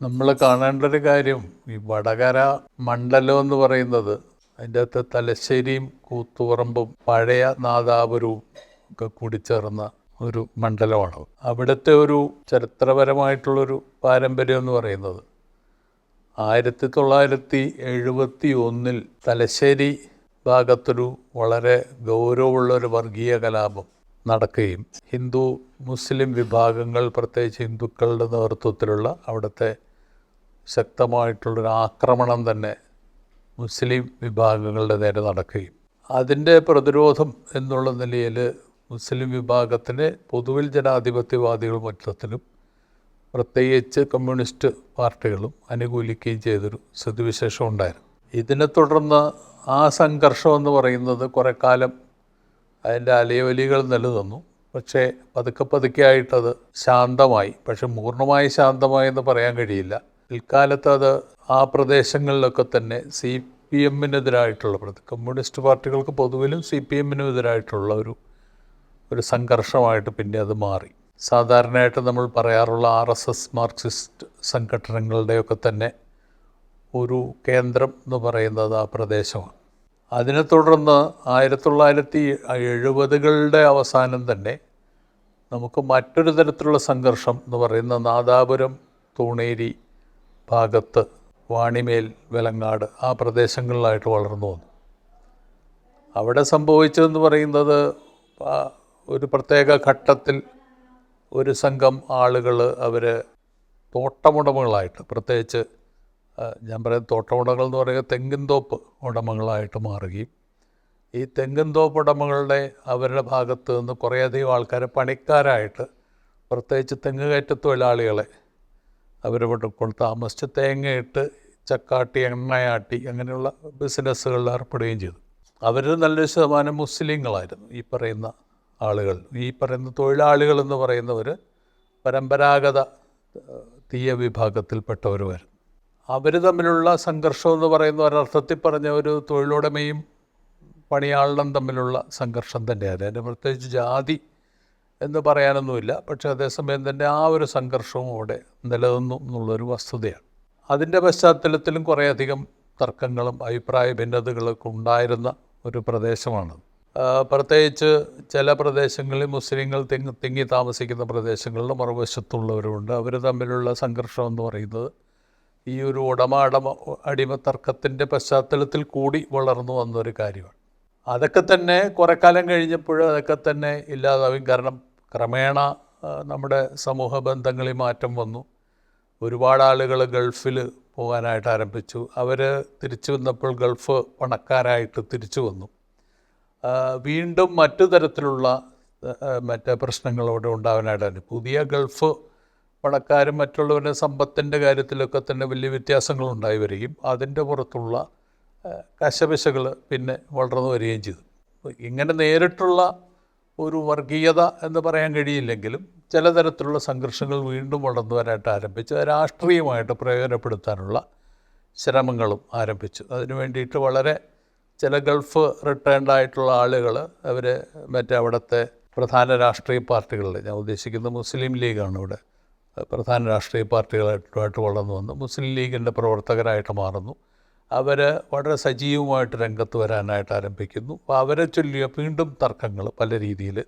നമ്മൾ കാണേണ്ട ഒരു കാര്യം ഈ വടകര മണ്ഡലം എന്ന് പറയുന്നത് അതിന്റെ അകത്ത് തലശ്ശേരിയും കൂത്തുപറമ്പും പഴയ നാദാപുരവും ഒക്കെ കൂടി ചേർന്ന ഒരു മണ്ഡലമാണ്. അവിടുത്തെ ഒരു ചരിത്രപരമായിട്ടുള്ളൊരു പാരമ്പര്യം എന്ന് പറയുന്നത് ആയിരത്തി തൊള്ളായിരത്തി എഴുപത്തി ഒന്നിൽ തലശ്ശേരി ഭാഗത്തൊരു വളരെ ഗൗരവമുള്ളൊരു വർഗീയ കലാപം നടക്കുകയും ഹിന്ദു മുസ്ലിം വിഭാഗങ്ങൾ പ്രത്യേകിച്ച് ഹിന്ദുക്കളുടെ നേതൃത്വത്തിലുള്ള അവിടുത്തെ ശക്തമായിട്ടുള്ളൊരു ആക്രമണം തന്നെ മുസ്ലിം വിഭാഗങ്ങളുടെ നേരെ നടക്കുകയും. അതിന്റെ പ്രതിരോധം എന്നുള്ള നിലയിൽ മുസ്ലിം വിഭാഗത്തിന് പൊതുവിൽ ജനാധിപത്യവാദികൾ മൊത്തത്തിലും പ്രത്യേകിച്ച് കമ്മ്യൂണിസ്റ്റ് പാർട്ടികളും അനുകൂലിക്കുകയും ചെയ്തൊരു സ്ഥിതിവിശേഷം ഉണ്ടായിരുന്നു. ഇതിനെ തുടർന്ന് ആ സംഘർഷം എന്ന് പറയുന്നത് കുറേ കാലം അതിന്റെ അലയൊലികൾ നിലനിന്നു. പക്ഷേ പതുക്കെ പതുക്കെ ആയിട്ടത് ശാന്തമായി. പക്ഷെ പൂർണമായി ശാന്തമായി എന്ന് പറയാൻ കഴിയില്ല. പിൽക്കാലത്ത് അത് ആ പ്രദേശങ്ങളിലൊക്കെ തന്നെ സി പി എമ്മിനെതിരായിട്ടുള്ള പ്രതി കമ്മ്യൂണിസ്റ്റ് പാർട്ടികൾക്ക് പൊതുവിലും സി പി എമ്മിനും എതിരായിട്ടുള്ള ഒരു ഒരു സംഘർഷമായിട്ട് പിന്നെ അത് മാറി. സാധാരണയായിട്ട് നമ്മൾ പറയാറുള്ള ആർ എസ് എസ് മാർക്സിസ്റ്റ് സംഘടനകളുടെയൊക്കെ തന്നെ ഒരു കേന്ദ്രം എന്ന് പറയുന്നത് ആ പ്രദേശമാണ്. അതിനെ തുടർന്ന് ആയിരത്തി തൊള്ളായിരത്തി എഴുപതുകളുടെ അവസാനം തന്നെ നമുക്ക് മറ്റൊരു തരത്തിലുള്ള സംഘർഷം എന്ന് പറയുന്ന നാദാപുരം തൂണേരി ഭാഗത്ത് വാണിമേൽ വെലങ്ങാട് ആ പ്രദേശങ്ങളിലായിട്ട് വളർന്നു വന്നു. അവിടെ സംഭവിച്ചതെന്ന് പറയുന്നത് ഒരു പ്രത്യേക ഘട്ടത്തിൽ ഒരു സംഘം ആളുകൾ അവർ തോട്ടമുടമകളായിട്ട് പ്രത്യേകിച്ച് ഞാൻ പറയുന്ന തോട്ടമുടമകൾ എന്ന് പറയുക തെങ്ങിൻതോപ്പ് ഉടമകളായിട്ട് മാറുകയും ഈ തെങ്ങിൻതോപ്പ് ഉടമകളുടെ അവരുടെ ഭാഗത്ത് നിന്ന് കുറേയധികം ആൾക്കാരെ പണിക്കാരായിട്ട് പ്രത്യേകിച്ച് തെങ്ങ് കയറ്റ തൊഴിലാളികളെ അവരിവിടെ കൊണ്ട് താമസിച്ച് തേങ്ങയിട്ട് ചക്കാട്ടി എണ്ണയാട്ടി അങ്ങനെയുള്ള ബിസിനസ്സുകളിൽ ഏർപ്പെടുകയും ചെയ്തു. അവർ നല്ലൊരു ശതമാനം മുസ്ലിങ്ങളായിരുന്നു ഈ പറയുന്ന ആളുകൾ. ഈ പറയുന്ന തൊഴിലാളികൾ എന്ന് പറയുന്നവർ പരമ്പരാഗത തീയ വിഭാഗത്തിൽപ്പെട്ടവരുമായിരുന്നു. അവർ തമ്മിലുള്ള സംഘർഷം എന്ന് പറയുന്ന ഒരർത്ഥത്തിൽ പറഞ്ഞ ഒരു തൊഴിലുടമയും പണിയാളിനും തമ്മിലുള്ള സംഘർഷം തന്നെയാണ് അതിന്റെ പ്രത്യേകിച്ച് ജാതി എന്ന് പറയാനൊന്നുമില്ല. പക്ഷേ അതേസമയം തന്നെ ആ ഒരു സംഘർഷവും അവിടെ നിലനിന്നു എന്നുള്ളൊരു വസ്തുതയാണ്. അതിന്റെ പശ്ചാത്തലത്തിലും കുറേയധികം തർക്കങ്ങളും അഭിപ്രായ ഭിന്നതകളൊക്കെ ഉണ്ടായിരുന്ന ഒരു പ്രദേശമാണ്. പ്രത്യേകിച്ച് ചില പ്രദേശങ്ങളിൽ മുസ്ലിങ്ങൾ തിങ്ങി തിങ്ങി താമസിക്കുന്ന പ്രദേശങ്ങളിൽ മറുവശത്തുള്ളവരുണ്ട് അവർ തമ്മിലുള്ള സംഘർഷം എന്ന് പറയുന്നത് ഈ ഒരു ഉടമ അടമ അടിമ തർക്കത്തിന്റെ പശ്ചാത്തലത്തിൽ കൂടി വളർന്നു വന്നൊരു കാര്യമാണ്. അതൊക്കെ തന്നെ കുറേ കാലം കഴിഞ്ഞപ്പോൾ അതൊക്കെ തന്നെ ഇല്ലാതാവും കാരണം ക്രമേണ നമ്മുടെ സമൂഹ ബന്ധങ്ങളിൽ മാറ്റം വന്നു. ഒരുപാട് ആളുകൾ ഗൾഫിൽ പോകാനായിട്ട് ആരംഭിച്ചു. അവർ തിരിച്ചു വന്നപ്പോൾ ഗൾഫ് പണക്കാരായിട്ട് തിരിച്ചു വന്നു. വീണ്ടും മറ്റു തരത്തിലുള്ള മറ്റേ പ്രശ്നങ്ങളോടെ ഉണ്ടാവാനായിട്ടാണ് പുതിയ ഗൾഫ് പണക്കാരും മറ്റുള്ളവരുടെ സമ്പത്തിന്റെ കാര്യത്തിലൊക്കെ തന്നെ വലിയ വ്യത്യാസങ്ങളുണ്ടായി വരികയും അതിന്റെ പുറത്തുള്ള കശപിശകൾ പിന്നെ വളർന്നു വരികയും ചെയ്തു. ഇങ്ങനെ നേരിട്ടുള്ള ഒരു വർഗീയത എന്ന് പറയാൻ കഴിയില്ലെങ്കിലും ചില തരത്തിലുള്ള സംഘർഷങ്ങൾ വീണ്ടും വളർന്നു വരാനായിട്ട് ആരംഭിച്ച് രാഷ്ട്രീയമായിട്ട് പ്രയോജനപ്പെടുത്താനുള്ള ശ്രമങ്ങളും ആരംഭിച്ചു. അതിനു വേണ്ടിയിട്ട് വളരെ ചില ഗൾഫ് റിട്ടേൺഡ് ആയിട്ടുള്ള ആളുകൾ അവർ മറ്റേ അവിടുത്തെ പ്രധാന രാഷ്ട്രീയ പാർട്ടികളിൽ ഞാൻ ഉദ്ദേശിക്കുന്നത് മുസ്ലിം ലീഗാണ് ഇവിടെ. പ്രധാന രാഷ്ട്രീയ പാർട്ടികളായിട്ടുമായിട്ട് വളർന്നു വന്നു. മുസ്ലിം ലീഗിന്റെ പ്രവർത്തകരായിട്ട് മാറുന്നു. അവർ വളരെ സജീവമായിട്ട് രംഗത്ത് വരാനായിട്ട് ആരംഭിക്കുന്നു. അപ്പോൾ അവരെ ചൊല്ലിയ വീണ്ടും തർക്കങ്ങൾ പല രീതിയിൽ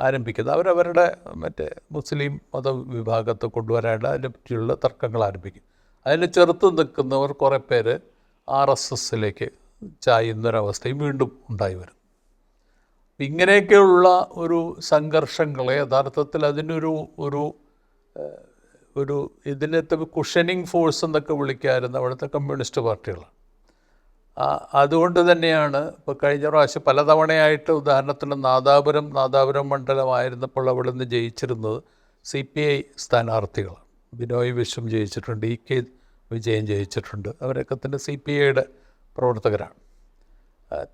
ആരംഭിക്കുന്നത് അവരവരുടെ മറ്റേ മുസ്ലിം മത വിഭാഗത്തെ കൊണ്ടുവരാനായിട്ട് അതിനെ പറ്റിയുള്ള തർക്കങ്ങൾ ആരംഭിക്കും. അതിന് ചെറുത്ത് നിൽക്കുന്നവർ കുറേ പേര് ആർ എസ് എസിലേക്ക് ചായുന്നൊരവസ്ഥയും വീണ്ടും ഉണ്ടായി വരും. ഇങ്ങനെയൊക്കെയുള്ള ഒരു സംഘർഷങ്ങളെ യഥാർത്ഥത്തിൽ അതിനൊരു ഒരു ഒരു ഇതിനകത്ത് കുഷനിങ് ഫോഴ്സ് എന്നൊക്കെ വിളിക്കാറുണ്ട് അവിടുത്തെ കമ്മ്യൂണിസ്റ്റ് പാർട്ടികൾ. അതുകൊണ്ട് തന്നെയാണ് ഇപ്പോൾ കഴിഞ്ഞ പ്രാവശ്യം പലതവണയായിട്ട് ഉദാഹരണത്തിന് നാദാപുരം നാദാപുരം മണ്ഡലമായിരുന്നപ്പോൾ അവിടെ നിന്ന് ജയിച്ചിരുന്നത് സി പി ഐ സ്ഥാനാർത്ഥികളാണ് ബിനോയ് വിശ്വം ജയിച്ചിട്ടുണ്ട് ഇ കെ വിജയൻ ജയിച്ചിട്ടുണ്ട്. അവരൊക്കെ തന്നെ സി പി ഐയുടെ പ്രവർത്തകരാണ്.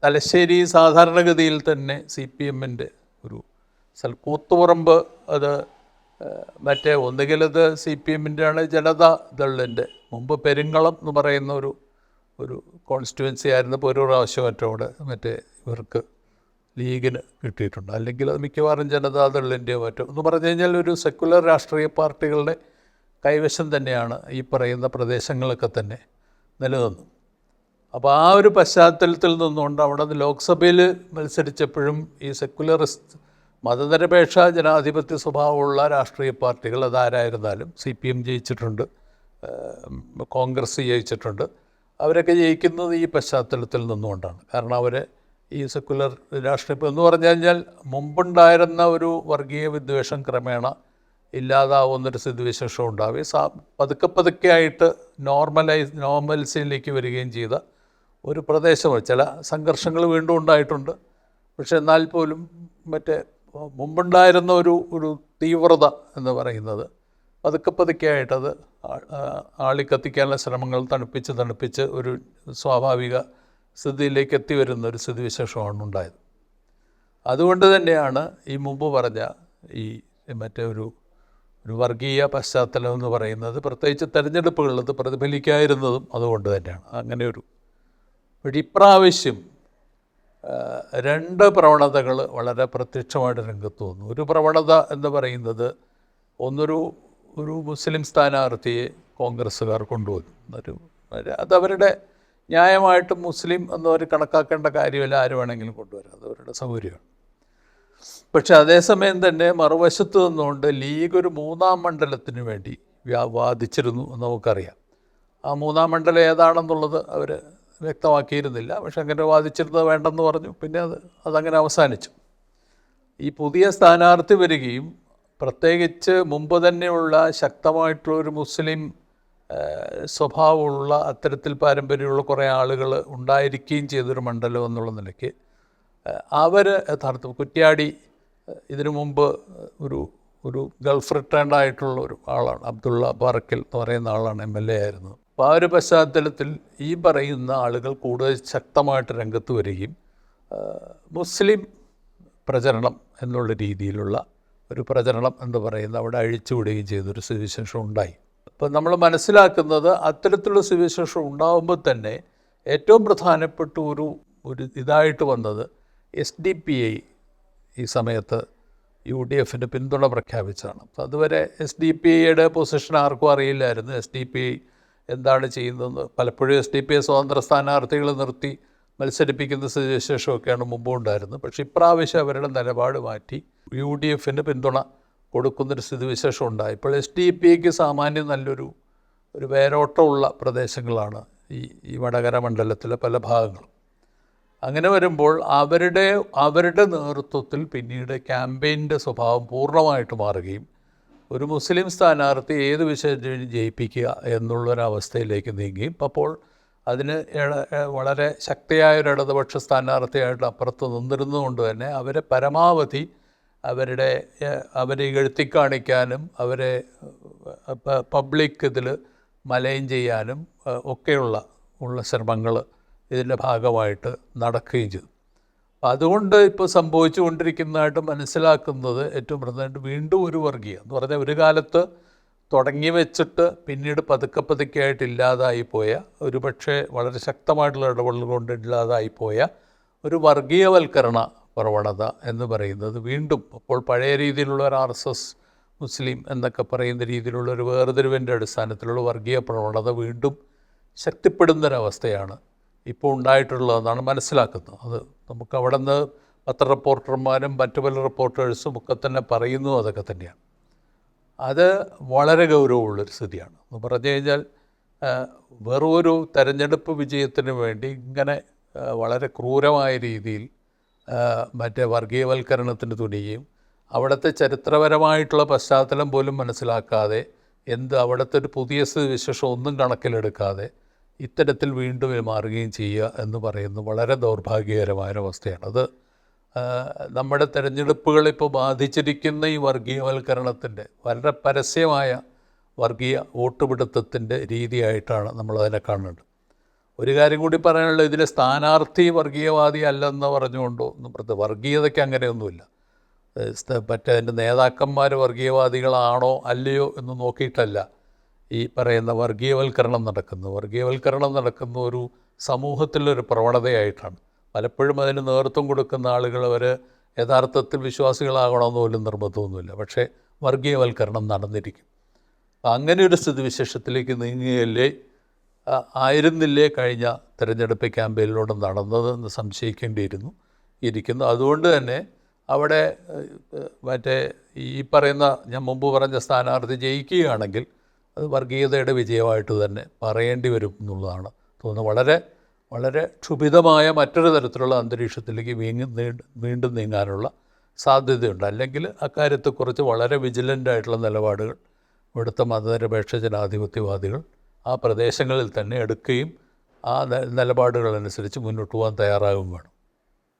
തലശ്ശേരി സാധാരണഗതിയിൽ തന്നെ സി പി എമ്മിന്റെ ഒരു കൂത്തുപറമ്പ് അത് മറ്റേ ഒന്നുകിൽ അത് സി പി എമ്മിന്റെ ആണ് ജനതാ ദളിന്റെ മുമ്പ് പെരുങ്ങളം എന്ന് പറയുന്ന ഒരു ഒരു കോൺസ്റ്റിറ്റ്യുവൻസി ആയിരുന്നപ്പോൾ ഒരു പ്രാവശ്യം മറ്റോ അവിടെ മറ്റേ ഇവർക്ക് ലീഗിന് കിട്ടിയിട്ടുണ്ട്. അല്ലെങ്കിൽ അത് മിക്കവാറും ജനതാദളിന്റെയോ മറ്റോ. എന്ന് പറഞ്ഞു കഴിഞ്ഞാൽ ഒരു സെക്കുലർ രാഷ്ട്രീയ പാർട്ടികളുടെ കൈവശം തന്നെയാണ് ഈ പറയുന്ന പ്രദേശങ്ങളൊക്കെ തന്നെ നിലനിന്നു. അപ്പോൾ ആ ഒരു പശ്ചാത്തലത്തിൽ നിന്നുകൊണ്ട് അവിടെ ലോക്സഭയിൽ മത്സരിച്ചപ്പോഴും ഈ സെക്കുലറിസ്റ്റ് മതനിരപേക്ഷ ജനാധിപത്യ സ്വഭാവമുള്ള രാഷ്ട്രീയ പാർട്ടികൾ അതാരായിരുന്നാലും സി പി എം ജയിച്ചിട്ടുണ്ട് കോൺഗ്രസ് ജയിച്ചിട്ടുണ്ട്. അവരൊക്കെ ജയിക്കുന്നത് ഈ പശ്ചാത്തലത്തിൽ നിന്നുകൊണ്ടാണ്. കാരണം അവർ ഈ സെക്കുലർ രാഷ്ട്രീയം എന്ന് പറഞ്ഞു കഴിഞ്ഞാൽ മുമ്പുണ്ടായിരുന്ന ഒരു വർഗീയ വിദ്വേഷം ക്രമേണ ഇല്ലാതാവുന്നൊരു സ്ഥിതിവിശേഷം ഉണ്ടാവുകയും സാ പതുക്കെ പതുക്കെ ആയിട്ട് നോർമലൈസ് നോർമൽസിയിലേക്ക് വരികയും ചെയ്ത ഒരു പ്രദേശമാണ് ചില സംഘർഷങ്ങൾ വീണ്ടും ഉണ്ടായിട്ടുണ്ട്. പക്ഷെ എന്നാൽ പോലും മറ്റേ മുമ്പുണ്ടായിരുന്ന ഒരു ഒരു തീവ്രത എന്ന് പറയുന്നത് പതുക്കെ പതുക്കെ ആയിട്ടത് ആ- ആ- ആളിക്കത്തിക്കാനുള്ള ശ്രമങ്ങൾ തണുപ്പിച്ച് തണുപ്പിച്ച് ഒരു സ്വാഭാവിക സ്ഥിതിയിലേക്ക് എത്തി വരുന്ന ഒരു സ്ഥിതിവിശേഷമാണ് ഉണ്ടായത്. അതുകൊണ്ട് തന്നെയാണ് ഈ മുമ്പ് പറഞ്ഞ ഈ മറ്റേ ഒരു ഒരു വർഗീയ പശ്ചാത്തലം എന്ന് പറയുന്നത് പ്രത്യേകിച്ച് തെരഞ്ഞെടുപ്പുകളിൽ പ്രതിഫലിക്കാതിരുന്നതും അതുകൊണ്ട് തന്നെയാണ്. അങ്ങനെ ഒരു ഇപ്രാവശ്യം രണ്ട് പ്രവണതകൾ വളരെ പ്രത്യക്ഷമായിട്ട് രംഗത്ത് വന്നു ഒരു പ്രവണത എന്ന് പറയുന്നത് ഒന്നൊരു ഒരു മുസ്ലിം സ്ഥാനാർത്ഥിയെ കോൺഗ്രസ്സുകാർ കൊണ്ടുവന്നു. ഒരു അതവരുടെ ന്യായമായിട്ട് മുസ്ലിം എന്നവർ കണക്കാക്കേണ്ട കാര്യമില്ല ആര് വേണമെങ്കിലും കൊണ്ടുവരാം. അതവരുടെ സൗകര്യമാണ്. പക്ഷേ അതേസമയം തന്നെ മറുവശത്ത് നിന്നുകൊണ്ട് ലീഗ് ഒരു മൂന്നാം മണ്ഡലത്തിന് വേണ്ടി വാദിച്ചിരുന്നു എന്ന് നമുക്കറിയാം. ആ മൂന്നാം മണ്ഡലം ഏതാണെന്നുള്ളത് അവർ വ്യക്തമാക്കിയിരുന്നില്ല. പക്ഷെ അങ്ങനെ വാദിച്ചിരുന്നത് വേണ്ടെന്ന് പറഞ്ഞു. പിന്നെ അത് അതങ്ങനെ അവസാനിച്ചു. ഈ പുതിയ സ്ഥാനാർത്ഥി വരികയും പ്രത്യേകിച്ച് മുമ്പ് തന്നെയുള്ള ശക്തമായിട്ടുള്ള ഒരു മുസ്ലിം സ്വഭാവമുള്ള അത്തരത്തിൽ പാരമ്പര്യമുള്ള കുറേ ആളുകൾ ഉണ്ടായിരിക്കുകയും ചെയ്തൊരു മണ്ഡലം എന്നുള്ള നിലയ്ക്ക് അവർ യഥാർത്ഥ കുറ്റ്യാടി ഇതിനു മുമ്പ് ഒരു ഒരു ഗൾഫ് റിട്ടേൺഡ് ആയിട്ടുള്ള ഒരു ആളാണ് അബ്ദുള്ള ബാറക്കൽ എന്ന് പറയുന്ന ആളാണ് എം എൽ എ ആയിരുന്നത് അപ്പോൾ ആ ഒരു പശ്ചാത്തലത്തിൽ ഈ പറയുന്ന ആളുകൾ കൂടുതൽ ശക്തമായിട്ട് രംഗത്ത് വരികയും മുസ്ലിം പ്രചരണം എന്നുള്ള രീതിയിലുള്ള ഒരു പ്രചരണം എന്ന് പറയുന്നത് അവിടെ അഴിച്ചുവിടുകയും ചെയ്തൊരു സുവിശേഷം ഉണ്ടായി. അപ്പോൾ നമ്മൾ മനസ്സിലാക്കുന്നത് അത്തരത്തിലുള്ള സുവിശേഷം ഉണ്ടാകുമ്പോൾ തന്നെ ഏറ്റവും പ്രധാനപ്പെട്ട ഒരു ഒരു ഇതായിട്ട് വന്നത് എസ് ഡി പി ഐ ഈ സമയത്ത് യു ഡി എഫിന് പിന്തുണ പ്രഖ്യാപിച്ചാണ് അതുവരെ എസ് ഡി പി ഐയുടെ പൊസിഷൻ ആർക്കും അറിയില്ലായിരുന്നു. എസ് ഡി പി ഐ എന്താണ് ചെയ്യുന്നതെന്ന്. പലപ്പോഴും എസ് ഡി പി സ്വതന്ത്ര സ്ഥാനാർത്ഥികളെ നിർത്തി മത്സരിപ്പിക്കുന്ന സ്ഥിതിവിശേഷമൊക്കെയാണ് മുമ്പ് ഉണ്ടായിരുന്നത്. പക്ഷേ ഇപ്രാവശ്യം അവരുടെ നിലപാട് മാറ്റി യു ഡി എഫിന് പിന്തുണ കൊടുക്കുന്നൊരു സ്ഥിതിവിശേഷം ഉണ്ടായി. ഇപ്പോൾ എസ് ഡി പി സാമാന്യം നല്ലൊരു ഒരു വേരോട്ടമുള്ള പ്രദേശങ്ങളാണ് ഈ ഈ വടകര മണ്ഡലത്തിലെ പല ഭാഗങ്ങളും. അങ്ങനെ വരുമ്പോൾ അവരുടെ അവരുടെ നേതൃത്വത്തിൽ പിന്നീട് ക്യാമ്പയിന്റെ സ്വഭാവം പൂർണമായിട്ട് മാറുകയും ഒരു മുസ്ലിം സ്ഥാനാർത്ഥി ഏത് വിഷയത്തിനും ജയിപ്പിക്കുക എന്നുള്ളൊരവസ്ഥയിലേക്ക് നീങ്ങി. അപ്പോൾ അതിന് വളരെ ശക്തിയായ ഒരു ഇടതുപക്ഷ സ്ഥാനാർത്ഥിയായിട്ട് അപ്പുറത്ത് നിന്നിരുന്നുകൊണ്ട് തന്നെ അവരെ പരമാവധി അവരുടെ അവരെ എഴുത്തി ഇകഴ്ത്തിക്കാണിക്കാനും അവരെ പബ്ലിക് ഇതിൽ മലയും ചെയ്യാനും ഒക്കെയുള്ള ഉള്ള ശ്രമങ്ങൾ ഇതിന്റെ ഭാഗമായിട്ട് നടക്കുകയും ചെയ്തു. അതുകൊണ്ട് ഇപ്പോൾ സംഭവിച്ചുകൊണ്ടിരിക്കുന്നതായിട്ട് മനസ്സിലാക്കുന്നത് ഏറ്റവും പ്രധാനമായിട്ട് വീണ്ടും ഒരു വർഗീയ എന്ന് പറഞ്ഞാൽ ഒരു കാലത്ത് തുടങ്ങി വെച്ചിട്ട് പിന്നീട് പതുക്കെ പതുക്കെ ആയിട്ട് ഇല്ലാതായി പോയ ഒരു പക്ഷേ വളരെ ശക്തമായിട്ടുള്ള ഇടപെടൽ കൊണ്ട് ഇല്ലാതായി പോയ ഒരു വർഗീയവൽക്കരണ പ്രവണത എന്ന് പറയുന്നത് വീണ്ടും അപ്പോൾ പഴയ രീതിയിലുള്ള ഒരു ആർ എസ് എസ് മുസ്ലിം എന്നൊക്കെ പറയുന്ന രീതിയിലുള്ള ഒരു വേർതിരിവിന്റെ അടിസ്ഥാനത്തിലുള്ള വർഗീയ പ്രവണത വീണ്ടും ശക്തിപ്പെടുന്നൊരവസ്ഥയാണ് ഇപ്പോൾ ഉണ്ടായിട്ടുള്ളതെന്നാണ് മനസ്സിലാക്കുന്നത്. അത് നമുക്ക് അവിടെ നിന്ന് പത്ര റിപ്പോർട്ടർമാരും മറ്റു പല റിപ്പോർട്ടേഴ്സും ഒക്കെ തന്നെ പറയുന്നു അതൊക്കെ തന്നെയാണ്. അത് വളരെ ഗൗരവമുള്ളൊരു സ്ഥിതിയാണ്. എന്ന് പറഞ്ഞു കഴിഞ്ഞാൽ വെറും തെരഞ്ഞെടുപ്പ് വിജയത്തിന് വേണ്ടി ഇങ്ങനെ വളരെ ക്രൂരമായ രീതിയിൽ മറ്റേ വർഗീയവൽക്കരണത്തിന് തുനിയും അവിടുത്തെ ചരിത്രപരമായിട്ടുള്ള പശ്ചാത്തലം പോലും മനസ്സിലാക്കാതെ എന്ത് അവിടുത്തെ ഒരു പുതിയ വിശേഷം ഒന്നും കണക്കിലെടുക്കാതെ ഇത്തരത്തിൽ വീണ്ടും മാറുകയും ചെയ്യുക എന്ന് പറയുന്നത് വളരെ ദൗർഭാഗ്യകരമായ അവസ്ഥയാണ് അത് നമ്മുടെ തെരഞ്ഞെടുപ്പുകൾ ഇപ്പോൾ ബാധിച്ചിരിക്കുന്ന ഈ വർഗീയവൽക്കരണത്തിന്റെ വളരെ പരസ്യമായ വർഗീയ വോട്ടുപിടുത്തത്തിന്റെ രീതിയായിട്ടാണ് നമ്മളതിനെ കാണുന്നത്. ഒരു കാര്യം കൂടി പറയാനുള്ളത് ഇതിലെ സ്ഥാനാർത്ഥി വർഗീയവാദി അല്ലെന്ന് പറഞ്ഞുകൊണ്ടോ ഒന്നും പ്രത്യേക വർഗീയതയ്ക്ക് അങ്ങനെയൊന്നുമില്ല. മറ്റേ അതിന്റെ നേതാക്കന്മാർ വർഗീയവാദികളാണോ അല്ലയോ എന്ന് നോക്കിയിട്ടല്ല. ഈ പറയുന്ന വർഗീയവൽക്കരണം നടക്കുന്നു. വർഗീയവൽക്കരണം നടക്കുന്ന ഒരു സമൂഹത്തിലൊരു പ്രവണതയായിട്ടാണ്. പലപ്പോഴും അതിന് നേതൃത്വം കൊടുക്കുന്ന ആളുകൾ അവർ യഥാർത്ഥത്തിൽ വിശ്വാസികളാകണമെന്ന് പോലും നിർബന്ധമൊന്നുമില്ല. പക്ഷേ വർഗീയവൽക്കരണം നടന്നിരിക്കും. അങ്ങനെ ഒരു സ്ഥിതിവിശേഷത്തിലേക്ക് നീങ്ങുകയല്ലേ? ആയിരുന്നില്ലേ കഴിഞ്ഞ തിരഞ്ഞെടുപ്പ് ക്യാമ്പയിനിലൂടെ നടന്നതെന്ന് സംശയിക്കേണ്ടിയിരുന്നു. ഇരിക്കുന്നു. അതുകൊണ്ട് തന്നെ അവിടെ മറ്റേ ഈ പറയുന്ന ഞാൻ മുമ്പ് പറഞ്ഞ സ്ഥാനാർത്ഥി ജയിക്കുകയാണെങ്കിൽ അത് വർഗീയതയുടെ വിജയമായിട്ട് തന്നെ പറയേണ്ടി വരും എന്നുള്ളതാണ് തോന്നുന്നത്. വളരെ വളരെ ക്ഷുഭിതമായ മറ്റൊരു തരത്തിലുള്ള അന്തരീക്ഷത്തിലേക്ക് വീങ്ങി വീണ്ടും നീങ്ങാനുള്ള സാധ്യതയുണ്ട്. അല്ലെങ്കിൽ അക്കാര്യത്തെക്കുറിച്ച് വളരെ വിജിലന്റ് ആയിട്ടുള്ള നിലപാടുകൾ ഇവിടുത്തെ മതനിരപേക്ഷ ജനാധിപത്യവാദികൾ ആ പ്രദേശങ്ങളിൽ തന്നെ എടുക്കുകയും ആ നിലപാടുകളനുസരിച്ച് മുന്നോട്ട് പോകാൻ തയ്യാറാകും വേണം.